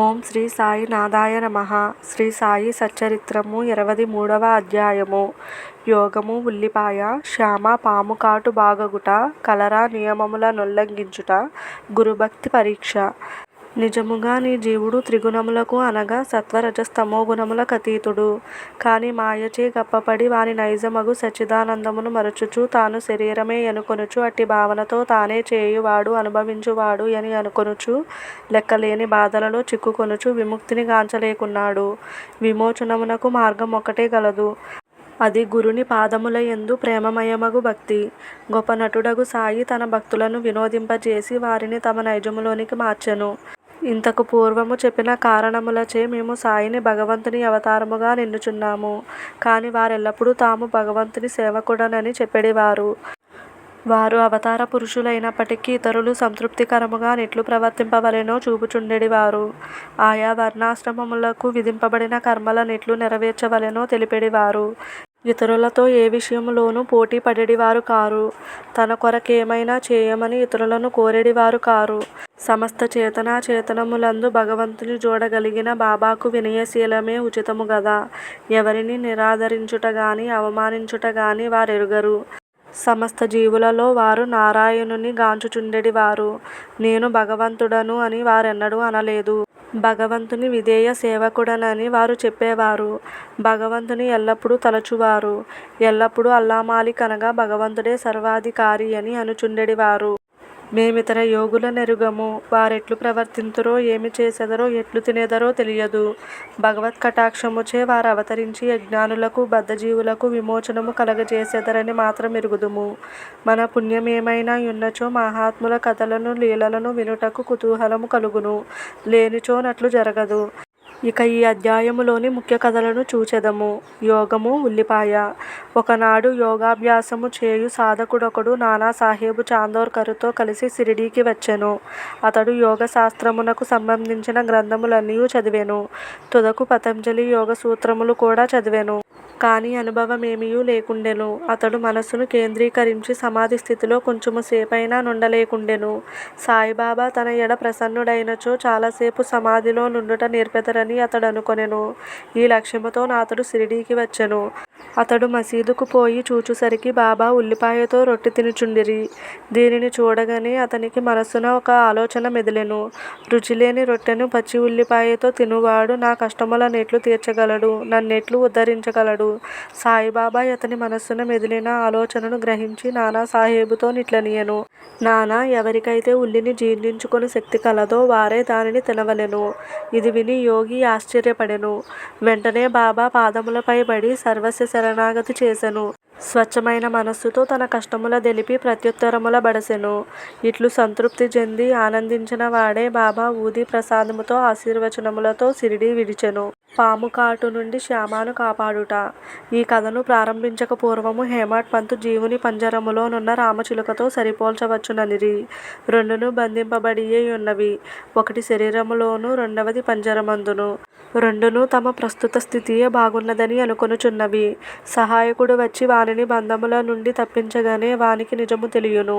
ఓం శ్రీ సాయి నాదాయ నమ. శ్రీ సాయి సచ్చరిత్రము ఇరవై మూడవ అధ్యాయము. యోగము ఉల్లిపాయ శ్యామ పాము కాటు బాగగుట కలరా నియమముల నుల్లంఘించుట గురుభక్తి పరీక్ష. నిజముగా నీ జీవుడు త్రిగుణములకు అనగా సత్వరజస్తమో గుణములకు అతీతుడు. కాని మాయచే గప్పపడి వాని నైజమగు సచ్చిదానందమును మరచుచు తాను శరీరమే అనుకొనుచు అట్టి భావనతో తానే చేయువాడు అనుభవించువాడు అని అనుకొనుచు లెక్కలేని బాధలలో చిక్కుకొనుచు విముక్తిని గాంచలేకున్నాడు. విమోచనమునకు మార్గం ఒకటే గలదు. అది గురుని పాదముల యందు ప్రేమమయమగు భక్తి. గొప్ప నటుడగు సాయి తన భక్తులను వినోదింపజేసి వారిని తమ నైజములోనికి మార్చెను. ఇంతకు పూర్వము చెప్పిన కారణములచే మేము సాయిని భగవంతుని అవతారముగా నిన్నుచున్నాము. కాని వారెల్లప్పుడూ తాము భగవంతుని సేవకుడనని చెప్పేవారు వారు అవతార పురుషులైనప్పటికీ ఇతరులు సంతృప్తికరముగా నెట్లు ప్రవర్తింపవలెనో చూపుచుండెడివారు. ఆయా వర్ణాశ్రమములకు విధింపబడిన కర్మల నెట్లు నెరవేర్చవలెనో తెలిపెడివారు. ఇతరులతో ఏ విషయంలోనూ పోటీ పడేవారు కారు. తన కొరకేమైనా చేయమని ఇతరులను కోరేడివారు కారు. సమస్త చేతనా చేతనములందు భగవంతుని చూడగలిగిన బాబాకు వినయశీలమే ఉచితము గదా. ఎవరిని నిరాదరించుట గాని అవమానించుట గాని వారెరుగరు. సమస్త జీవులలో వారు నారాయణుని గాంచుచుండెడివారు. నేను భగవంతుడను అని వారెన్నడూ అనలేదు. భగవంతుని విధేయ సేవకుడనని వారు చెప్పేవారు. భగవంతుని ఎల్లప్పుడూ తలచువారు. ఎల్లప్పుడూ అల్లామాలి కనగా భగవంతుడే సర్వాధికారి అని అనుచుండెడివారు. మేమితర యోగులనెరుగము వారెట్లు ప్రవర్తింతురో ఏమి చేసెదరో ఎట్లు తినెదరో తెలియదు. భగవత్ కటాక్షముచే వారు అవతరించి యజ్ఞానులకు బద్ధజీవులకు విమోచనము కలగజేసెదరని మాత్రం ఎరుగుదుము. మన పుణ్యమేమైనా యున్నచో మహాత్ముల కథలను లీలలను వినుటకు కుతూహలము కలుగును. లేనిచోనట్లు జరగదు. ఇక ఈ అధ్యాయములోని ముఖ్య కథలను చూచెదము. యోగము ఉల్లిపాయ. ఒకనాడు యోగాభ్యాసము చేయు సాధకుడొకడు నానా సాహేబు చాందోర్కరుతో కలిసి షిరిడీకి వచ్చెను. అతడు యోగ శాస్త్రమునకు సంబంధించిన గ్రంథములన్నీ చదివెను. తుదకు పతంజలి యోగ సూత్రములు కూడా చదివెను. కాని అనుభవమేమియూ లేకుండెను. అతడు మనస్సును కేంద్రీకరించి సమాధి స్థితిలో కొంచెము సేపైనా నుండలేకుండెను. సాయిబాబా తన ఎడ ప్రసన్నుడైనచో చాలాసేపు సమాధిలో నుండుట నేర్పెదరని అతడు అనుకొనెను ఈ లక్ష్యముతో అతడు షిరిడీకి వచ్చెను. అతడు మసీదుకు పోయి చూచుసరికి బాబా ఉల్లిపాయతో రొట్టె తినుచుండిరి. దీనిని చూడగానే అతనికి మనస్సున ఒక ఆలోచన మెదిలెను. రుచిలేని రొట్టెను పచ్చి ఉల్లిపాయతో తినువాడు నా కష్టముల నెట్లు తీర్చగలడు నన్నెట్లు ఉద్ధరించగలడు. సాయిబాబా అతని మనస్సున మెదిలిన ఆలోచనను గ్రహించి నానా సాహేబుతో నిట్లనియను. నానా ఎవరికైతే ఉల్లిని జీర్ణించుకొని శక్తి కలదో వారే దానిని తినవలెను. ఇది విని యోగి ఆశ్చర్యపడెను. వెంటనే బాబా పాదములపై పడి సర్వస్య శరణాగతి చేసెను. స్వచ్ఛమైన మనస్సుతో తన కష్టముల దెలిపి ప్రత్యుత్తరముల బడసెను. ఇట్లు సంతృప్తి చెంది ఆనందించిన వాడే బాబా ఊది ప్రసాదముతో ఆశీర్వచనములతో షిరిడీ విడిచెను. పాము కాటు నుండి శ్యామను కాపాడుట. ఈ కథను ప్రారంభించక పూర్వము హేమట్ పంతు జీవుని పంజరములో నున్న రామచిలుకతో సరిపోల్చవచ్చుననిరి. రెండును బంధింపబడియే ఉన్నవి ఒకటి శరీరములోను రెండవది పంజరమందును. రెండును తమ ప్రస్తుత స్థితియే బాగున్నదని అనుకొనుచున్నవి. సహాయకుడు వచ్చి వానిని బంధముల నుండి తప్పించగానే వానికి నిజము తెలియును.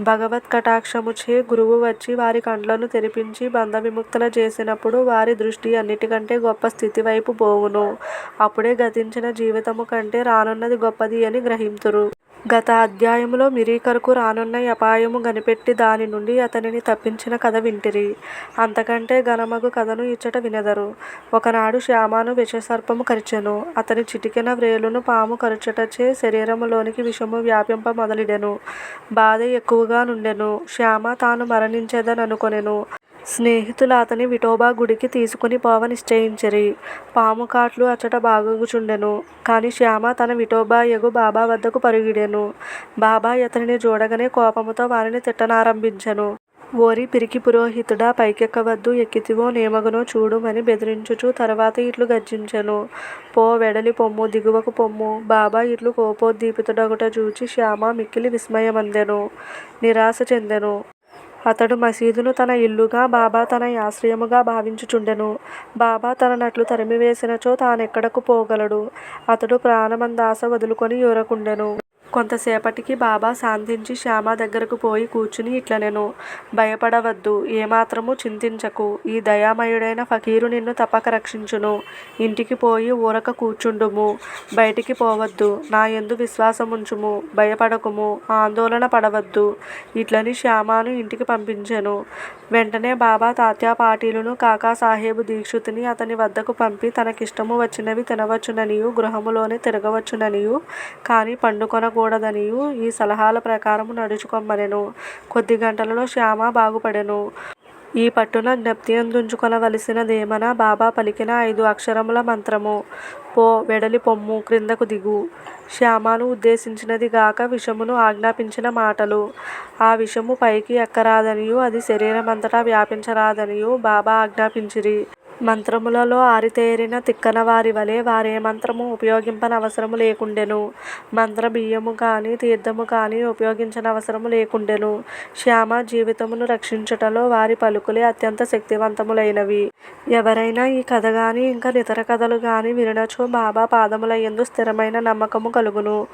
భగవత్ కటాక్షముచే గురువు వచ్చి వారి కండ్లను తెరిపించి బంధ విముక్తుల చేసినప్పుడు వారి దృష్టి అన్నిటికంటే గొప్ప స్థితి వైపు పోవును అప్పుడే గతించిన జీవితము కంటే రానున్నది గొప్పది అని గ్రహింతురు. గత అధ్యాయములో మిరీకరకు రానున్న అపాయము కనిపెట్టి దాని నుండి అతనిని తప్పించిన కథ వింటిరి. అంతకంటే ఘనమగు కథను ఇచ్చట వినెదరు. ఒకనాడు శ్యామను విషసర్పము కరిచెను. అతని చిటికెన వ్రేలును పాము కరుచుటచే శరీరములోనికి విషము వ్యాపింప మొదలెడెను. బాధ ఎక్కువగా నుండెను. శ్యామ తాను మరణించేదననుకొనెను. స్నేహితులు అతని విఠోబా గుడికి తీసుకుని పోవ నిశ్చయించిరి. పాము కాట్లు అచ్చట బాగుచుండెను కాని శ్యామ తన విఠోబా యగు బాబా వద్దకు పరుగిడెను. బాబా అతనిని చూడగానే కోపముతో వారిని తిట్టనారంభించెను. ఓరి పిరికి పురోహితుడా పైకెక్కవద్దు ఎక్కితివో నేమగునో చూడుమని బెదిరించుచు తర్వాత ఇట్లు గర్జించెను. పో వెడలి పొమ్ము దిగువకు పొమ్ము. బాబా ఇట్లు కోపోద్దీపితుడగుట చూచి శ్యామ మిక్కిలి విస్మయమందెను. నిరాశ చెందెను. అతడు మసీదును తన ఇల్లుగా బాబా తన ఆశ్రయముగా భావించుచుండెను. బాబా తన నట్లు తరిమివేసినచో తానెక్కడకు పోగలడు. అతడు ప్రాణమందాస వదులుకొని ఊరకుండెను కొంతసేపటికి బాబా శాంతించి శ్యామ దగ్గరకు పోయి కూర్చుని ఇట్లనెను భయపడవద్దు ఏమాత్రము చింతించకు. ఈ దయామయుడైన ఫకీరు నిన్ను తప్పక రక్షించును. ఇంటికి పోయి ఊరక కూర్చుండుము. బయటికి పోవద్దు. నా యందు విశ్వాసముంచుము. భయపడకుము. ఆందోళన పడవద్దు. ఇట్లని శ్యామను ఇంటికి పంపించెను. వెంటనే బాబా తాత్యా పాటీలును కాకా సాహేబు దీక్షితుని అతని వద్దకు పంపి తనకిష్టము వచ్చినవి తినవచ్చుననియు గృహములోనే తిరగవచ్చుననియు కానీ పండుకొనకు పండుకొనకూడదనియు ఈ సలహాల ప్రకారము నడుచుకొమ్మనెను. కొద్ది గంటలలో శ్యామ బాగుపడెను. ఈ పట్టున జ్ఞప్తియందుంచుకొనవలసినదేమన బాబా పలికిన ఐదు అక్షరముల మంత్రము. పో వెడలి పొమ్ము క్రిందకు దిగు. శ్యామను ఉద్దేశించినది గాక విషమును ఆజ్ఞాపించిన మాటలు. ఆ విషము పైకి ఎక్కరాదనియు. అది శరీరమంతటా వ్యాపించరాదనియు. బాబా ఆజ్ఞాపించిరి. మంత్రములలో ఆరితేరిన తిక్కన వారి వలె వారే మంత్రము ఉపయోగింపనవసరము లేకుండెను. మంత్ర బియ్యము కానీ తీర్థము కాని ఉపయోగించనవసరము లేకుండెను. శ్యామ జీవితమును రక్షించుటలో వారి పలుకులే అత్యంత శక్తివంతములైనవి. ఎవరైనా ఈ కథ గాని ఇంకా ఇతర కథలు గాని వినడచో బాబా పాదముల ఎందు స్థిరమైన నమ్మకము కలుగును.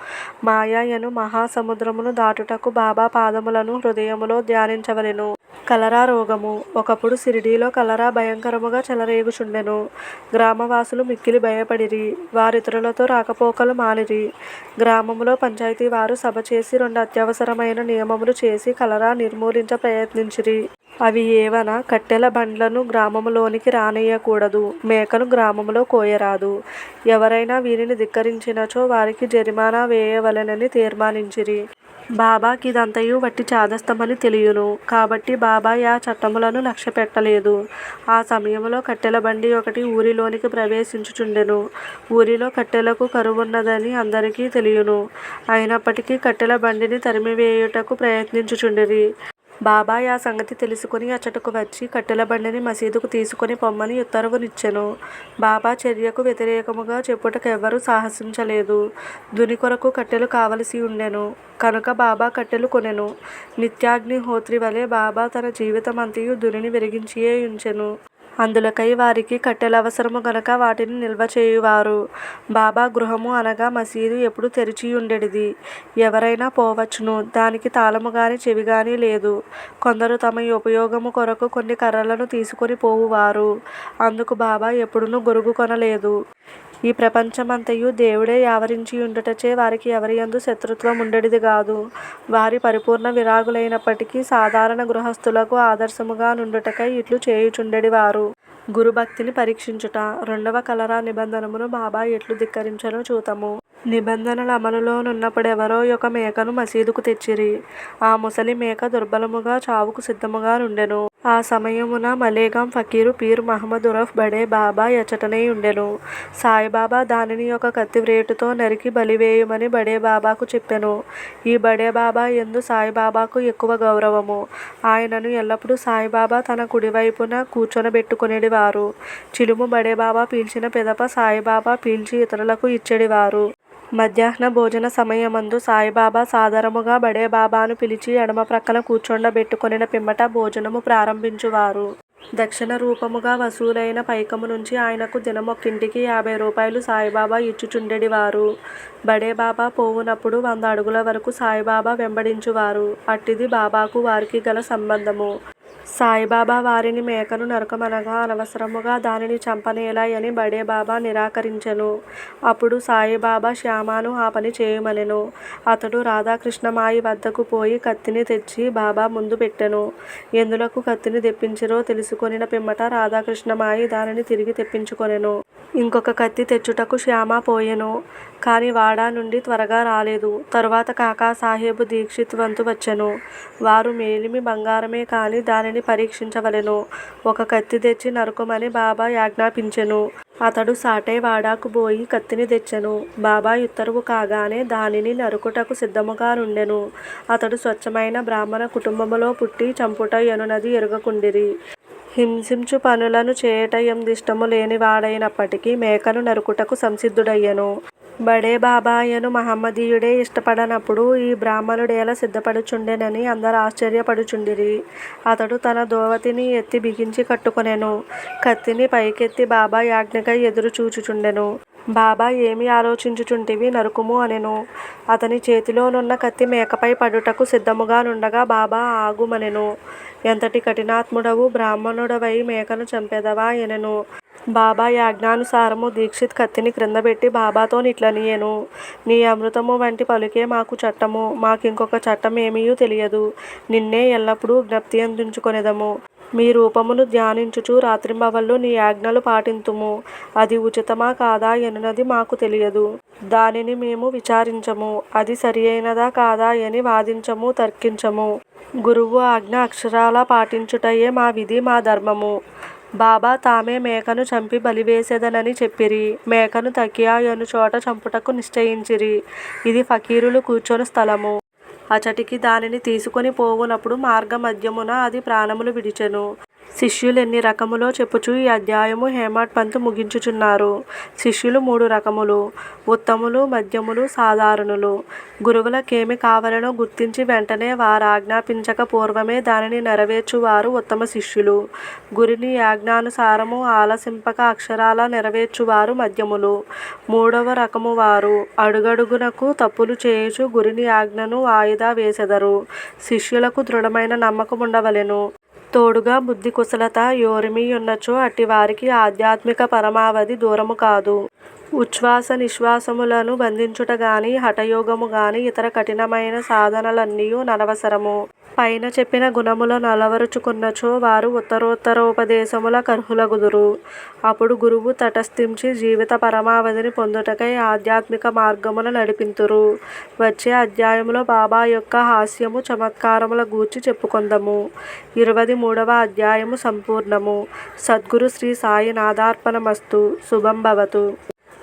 మాయాయను మహాసముద్రమును దాటుటకు బాబా పాదములను హృదయములో ధ్యానించవలెను. కలరా రోగము ఒకప్పుడు సిరిడీలో కలరా భయంకరముగా చెలరేగుచుండెను. గ్రామవాసులు మిక్కిలి భయపడిరి. వారితరులతో రాకపోకలు మానిరి గ్రామములో పంచాయతీ వారు సభ చేసి రెండు అత్యవసరమైన నియమములు చేసి కలరా నిర్మూలించ ప్రయత్నించిరి. అవి ఏవన? కట్టెల బండ్లను గ్రామములోనికి రానియ్యకూడదు. మేకను గ్రామములో కోయరాదు. ఎవరైనా వీరిని ధిక్కరించినచో వారికి జరిమానా వేయవలెనని తీర్మానించిరి. బాబాకిదంతయు వట్టి చాదస్తమని తెలియను. కాబట్టి బాబా ఆ చట్టములను లక్ష్య పెట్టలేదు ఆ సమయంలో కట్టెల బండి ఒకటి ఊరిలోనికి ప్రవేశించుచుండెను. ఊరిలో కట్టెలకు కరువున్నదని అందరికీ తెలియను. అయినప్పటికీ కట్టెల బండిని తరిమివేయుటకు ప్రయత్నించుచుండిరి. బాబా ఆ సంగతి తెలుసుకుని అచ్చటకు వచ్చి కట్టెల బండిని మసీదుకు తీసుకొని పొమ్మని ఉత్తర్వునిచ్చెను. బాబా చర్యకు వ్యతిరేకముగా చెప్పుటకెవ్వరూ సాహసించలేదు. దుని కొరకు కట్టెలు కావలసి ఉండెను. కనుక బాబా కట్టెలు కొనెను. నిత్యాగ్నిహోత్రి వలె బాబా తన జీవితమంతయు దునిని వెలిగించియే ఉంచెను. అందులకై వారికి కట్టెలవసరము గనక వాటిని నిల్వ చేయువారు. బాబా గృహము అనగా మసీదు ఎప్పుడు తెరిచియుండెడిది ఎవరైనా పోవచ్చును. దానికి తాళము గాని చెవి గాని లేదు. కొందరు తమ ఉపయోగము కొరకు కొన్ని కర్రలను తీసుకొని పోవువారు. అందుకు బాబా ఎప్పుడునూ గొరుగు కొనలేదు. ఈ ప్రపంచమంతయు దేవుడే యావరించియుండుటచే వారికి ఎవరియందు శత్రుత్వం ఉండెడిది గాదు. వారి పరిపూర్ణ విరాగులైనప్పటికీ సాధారణ గృహస్థులకు ఆదర్శముగా నుండుటకై ఇట్లు చేయుచుండెడివారు. గురుభక్తిని పరీక్షించుట రెండవ కలరా నిబంధనమును బాబా ఎట్లు ధిక్కరించెనో చూతము. నిబంధనలు అమలులోనున్నప్పుడెవరో ఒక మేకను మసీదుకు తెచ్చిరి. ఆ ముసలి మేక దుర్బలముగా చావుకు సిద్ధముగా నుండెను. ఆ సమయమున మలేగాం ఫకీరు పీర్ మహమ్మద్ ఉరఫ్ బడే బాబా ఎచ్చటనే ఉండెను. సాయిబాబా దానిని ఒక కత్తి వ్రేటుతో నరికి బలివేయుమని బడే బాబాకు చెప్పెను. ఈ బడే బాబా యందు సాయిబాబాకు ఎక్కువ గౌరవము. ఆయనను ఎల్లప్పుడూ సాయిబాబా తన కుడివైపున కూర్చొనబెట్టుకొనేడివారు. చిలుము బడే బాబా పీల్చిన పిదప సాయిబాబా పీల్చి ఇతరులకు ఇచ్చెడివారు. మధ్యాహ్న భోజన సమయమందు సాయిబాబా సాదరముగా బడే బాబాను పిలిచి ఎడమ ప్రక్కన కూర్చొండబెట్టుకొనిన పిమ్మట భోజనము ప్రారంభించువారు. దక్షిణ రూపముగా వసూలైన పైకము నుంచి ఆయనకు దినమొక్కింటికి యాభై రూపాయలు సాయిబాబా ఇచ్చుచుండెడివారు. బడే బాబా పోవునప్పుడు వంద అడుగుల వరకు సాయిబాబా వెంబడించువారు. అట్టిది బాబాకు వారికి గల సంబంధము. సాయిబాబా వారిని మేకను నరకమనగా అనవసరముగా దానిని చంపనేలా అని బడే బాబా నిరాకరించెను. అప్పుడు సాయిబాబా శ్యామాను ఆ పని చేయమనెను. అతడు రాధాకృష్ణమాయి వద్దకు పోయి కత్తిని తెచ్చి బాబా ముందు పెట్టెను. ఎందులకు కత్తిని తెప్పించిరో తెలుసుకొనిన పిమ్మట రాధాకృష్ణమాయి దానిని తిరిగి తెప్పించుకొనెను. ఇంకొక కత్తి తెచ్చుటకు శ్యామ పోయెను కాని వాడా నుండి త్వరగా రాలేదు. తరువాత కాకా సాహేబు దీక్షిత్ వంతు వచ్చెను. వారు మేలిమి బంగారమే కాని దానిని పరీక్షించవలెను. ఒక కత్తి తెచ్చి నరుకుమని బాబా యాజ్ఞాపించెను. అతడు సాటేవాడాకు పోయి కత్తిని తెచ్చెను. బాబా ఉత్తరువు కాగానే దానిని నరుకుటకు సిద్ధముగా నుండెను. అతడు స్వచ్ఛమైన బ్రాహ్మణ కుటుంబములో పుట్టి చంపుట ఎనునది ఎరుగకుండిరి. హింసించు పనులను చేయుట ఎందిష్టము లేనివాడైనప్పటికీ మేకను నరుకుటకు సంసిద్ధుడయ్యెను. బడే బాబాయను మహమ్మదీయుడే ఇష్టపడనప్పుడు ఈ బ్రాహ్మణుడేలా సిద్ధపడుచుండెనని అందరు ఆశ్చర్యపడుచుండిరి. అతడు తన దోవతిని ఎత్తి బిగించి కట్టుకొనెను. కత్తిని పైకెత్తి బాబా యాజ్ఞకై ఎదురు చూచుచుండెను బాబా ఏమి ఆలోచించుచుంటివి? నరుకుము అనెను. అతని చేతిలోనున్న కత్తి మేకపై పడుటకు సిద్ధముగా నుండగా బాబా ఆగుమనెను. ఎంతటి కఠినాత్ముడవు బ్రాహ్మణుడవై మేకను చంపెదవా ఎనెను. బాబా యాజ్ఞానుసారము దీక్షిత్ కత్తిని క్రిందబెట్టి బాబాతో నిట్లనియను. నీ అమృతము వంటి పలుకే మాకు చట్టము. మాకింకొక చట్టం ఏమీయూ తెలియదు. నిన్నే ఎల్లప్పుడూ జ్ఞప్తి అందించుకొనేదము. మీ రూపమును ధ్యానించుచు రాత్రింబవళ్ళు నీ ఆజ్ఞలు పాటింతుము. అది ఉచితమా కాదా ఎనున్నది మాకు తెలియదు. దానిని మేము విచారించము. అది సరియైనదా కాదా అని వాదించము తర్కించము. గురువు ఆజ్ఞ అక్షరాలా పాటించుటయే మా విధి మా ధర్మము. బాబా తామే మేకను చంపి బలివేసేదనని చెప్పిరి. మేకను తకియా అను చోట చంపుటకు నిశ్చయించిరి. ఇది ఫకీరులు కూర్చొని స్థలము. అచటికి దానిని తీసుకొని పోవునప్పుడు మార్గమధ్యమున అది ప్రాణములు విడిచెను. శిష్యులెన్ని రకములో చెప్పుచు ఈ అధ్యాయము హేమాడ్ పంత్ ముగించుచున్నారు. శిష్యులు మూడు రకములు. ఉత్తములు మధ్యములు సాధారణులు. గురువులకేమి కావాలనో గుర్తించి వెంటనే వారు ఆజ్ఞాపించక పూర్వమే దానిని నెరవేర్చువారు ఉత్తమ శిష్యులు. గురుని యాజ్ఞానుసారము ఆలసింపక అక్షరాల నెరవేర్చువారు మధ్యములు. మూడవ రకము వారు. అడుగడుగునకు తప్పులు చేయుచు గురిని ఆజ్ఞను వాయిదా వేసెదరు. శిష్యులకు దృఢమైన నమ్మకం ఉండవలెను తోడుగా బుద్ధి కుశలత యోరిమియున్నచో అట్టివారికి ఆధ్యాత్మిక పరమావధి దూరము కాదు. ఉచ్ఛ్వాస నిశ్వాసములను బంధించుట గాని హఠయోగము గాని ఇతర కఠినమైన సాధనలన్నీయు ననవసరము పైన చెప్పిన గుణముల నలవరుచుకున్నచో వారు ఉత్తరోత్తరోపదేశముల కర్హులగుదురు. అప్పుడు గురువు తటస్థించి జీవిత పరమావధిని పొందుటకై ఆధ్యాత్మిక మార్గమున నడిపింతురు. వచ్చే అధ్యాయములో బాబా యొక్క హాస్యము చమత్కారముల గూర్చి చెప్పుకొందము. ఇరవై మూడవ అధ్యాయము సంపూర్ణము. సద్గురు శ్రీ సాయి నాదార్పణమస్తు శుభం భవతు.